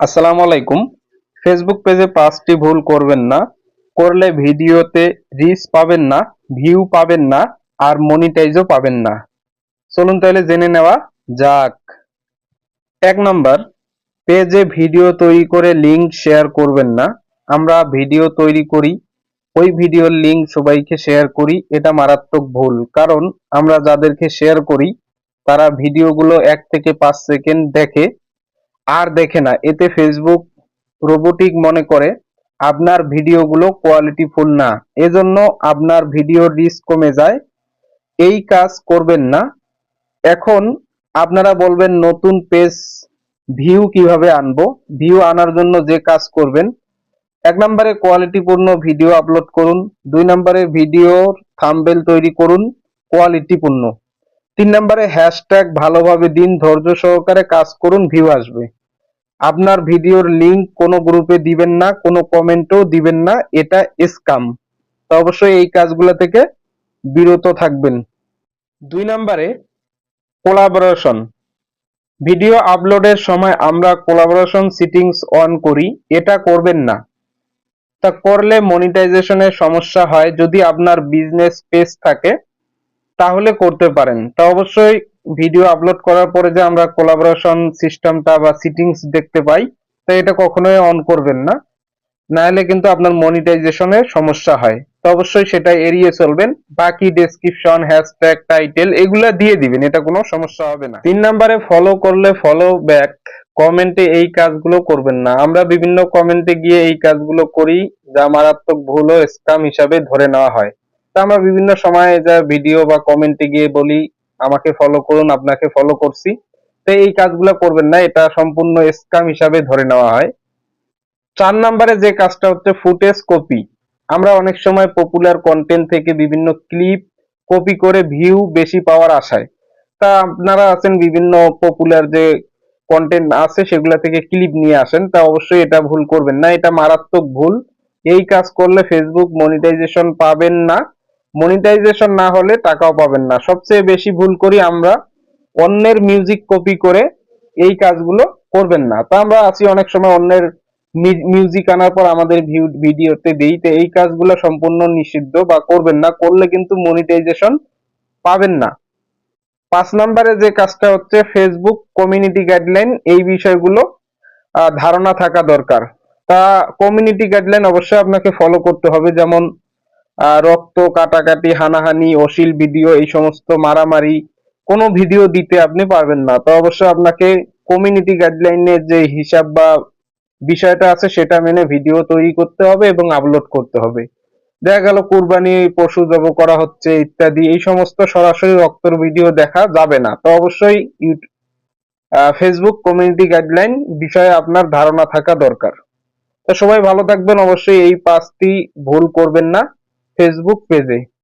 আসসালামু আলাইকুম। ফেসবুক পেজে পাঁচটি ভুল করবেন না। করলে ভিডিওতে রিচ পাবেন না ভিউ পাবেন না, আর মনিটাইজও পাবেন না। চলুন তাহলে জেনে নেওয়া যাক। এক নম্বর পেজে ভিডিও তৈরি করে লিংক শেয়ার করবেন না। আমরা ভিডিও তৈরি করি, ওই ভিডিওর লিংক সবাইকে শেয়ার করি, এটা মারাত্মক ভুল। কারণ আমরা যাদেরকে শেয়ার করি, তারা ভিডিওগুলো এক থেকে পাঁচ সেকেন্ড দেখে আর দেখে না, এতে ফেসবুক রোবোটিক মনে করে, আপনার ভিডিওগুলো কোয়ালিটিফুল না। এজন্য আপনার ভিডিওর রিচ কমে যায়। এই কাজ করবেন না। এখন আপনারা বলবেন, নতুন পেজ ভিউ কীভাবে আনব? ভিউ আনার জন্য যে কাজ করবেন, এক নম্বরে কোয়ালিটিপূর্ণ ভিডিও আপলোড করুন, দুই নম্বরে ভিডিওর থাম্বেল তৈরি করুন কোয়ালিটিপূর্ণ তিন নম্বরে হ্যাশট্যাগ ভালোভাবে দিন ধৈর্য সহকারে কাজ করুন ভিউ আসবে। আপনার ভিডিওর লিংক কোনো গ্রুপে দিবেন না, কোনো কমেন্টও দিবেন না, এটা স্কাম তো অবশ্যই এই কাজগুলো থেকে বিরত থাকবেন। দুই নম্বরে কোলাবোরেশন ভিডিও আপলোডের সময় আমরা কোলাবোরেশন সিটিংস অন করি, এটা করবেন না। তা করলে মনিটাইজেশনের সমস্যা হয়। যদি আপনার বিজনেস পেজ থাকে তাহলে করতে পারেন। তা অবশ্যই ভিডিও আপলোড করার পরে যে আমরা কোলাবোরেশন সিস্টেমটা বা সিটিংস দেখতে পাই, তো এটা কখনোই অন করবেন না। নাহলে কিন্তু আপনার মনিটাইজেশনের সমস্যা হয়। তো অবশ্যই সেটা এড়িয়ে চলবেন। বাকি ডেসক্রিপশন হ্যাশট্যাগ টাইটেল এগুলা দিয়ে দিবেন, এটা কোনো সমস্যা হবে না। তিন নম্বরে ফলো করলে ফলো ব্যাক কমেন্টে এই কাজগুলো করবেন না। আমরা বিভিন্ন কমেন্টে গিয়ে এই কাজগুলো করি, যা মারাত্মক ভুল ও স্ক্যাম হিসাবে ধরে নেওয়া হয়। তা আমরা বিভিন্ন সময় যা ভিডিও বা কমেন্টে গিয়ে বলি, আমাকে ফলো করুন, আপনাকে ফলো করছি। তো এই কাজগুলো করবেন না, এটা সম্পূর্ণ স্ক্যাম হিসাবে ধরে নেওয়া হয়। চার নম্বরে যে কাজটা হচ্ছে ফুটেজ কপি আমরা অনেক সময় পপুলার কন্টেন্ট থেকে বিভিন্ন ক্লিপ কপি করে ভিউ বেশি পাওয়ার আশায়। তা আপনারা আছেন বিভিন্ন পপুলার যে কন্টেন্ট আছে, সেগুলা থেকে ক্লিপ নিয়ে আসেন, তা অবশ্যই এটা ভুল করবেন না, এটা মারাত্মক ভুল। এই কাজ করলে ফেসবুক মনিটাইজেশন পাবেন না। মনিটাইজেশন না হলে টাকাও পাবেন না। সবচেয়ে বেশি ভুল করি আমরা অন্যের মিউজিক কপি করে এই কাজগুলো করবেন না। তা আমরা আছি অনেক সময় অন্যের মিউজিক আনার পর আমাদের ভিডিওতে দেই। তো এই কাজগুলো সম্পূর্ণ নিষিদ্ধ বা করবেন না। করলে কিন্তু মনিটাইজেশন পাবেন না। পাঁচ নম্বরে যে কাজটা হচ্ছে ফেসবুক কমিউনিটি গাইডলাইন এই বিষয়গুলো ধারণা থাকা দরকার। তা কমিউনিটি গাইডলাইন অবশ্যই আপনাকে ফলো করতে হবে। যেমন রক্ত, কাটাকাটি, হানাহানি, অশ্লীল ভিডিও, এই সমস্ত মারামারি, কোনো ভিডিও দিতে আপনি পারবেন না। তো অবশ্যই আপনাকে কমিউনিটি গাইডলাইনের যে হিসাব বা বিষয়টা আছে, সেটা মেনে ভিডিও তৈরি করতে হবে এবং আপলোড করতে হবে। দেখা গেল, কুরবানি, পশু জব করা হচ্ছে ইত্যাদি, এই সমস্ত সরাসরি রক্তর ভিডিও দেখা যাবে না। তো অবশ্যই ফেসবুক কমিউনিটি গাইডলাইন বিষয়ে আপনার ধারণা থাকা দরকার। তো সবাই ভালো থাকবেন। অবশ্যই এই পাঁচটি ভুল করবেন না। ফেসবুক পেজে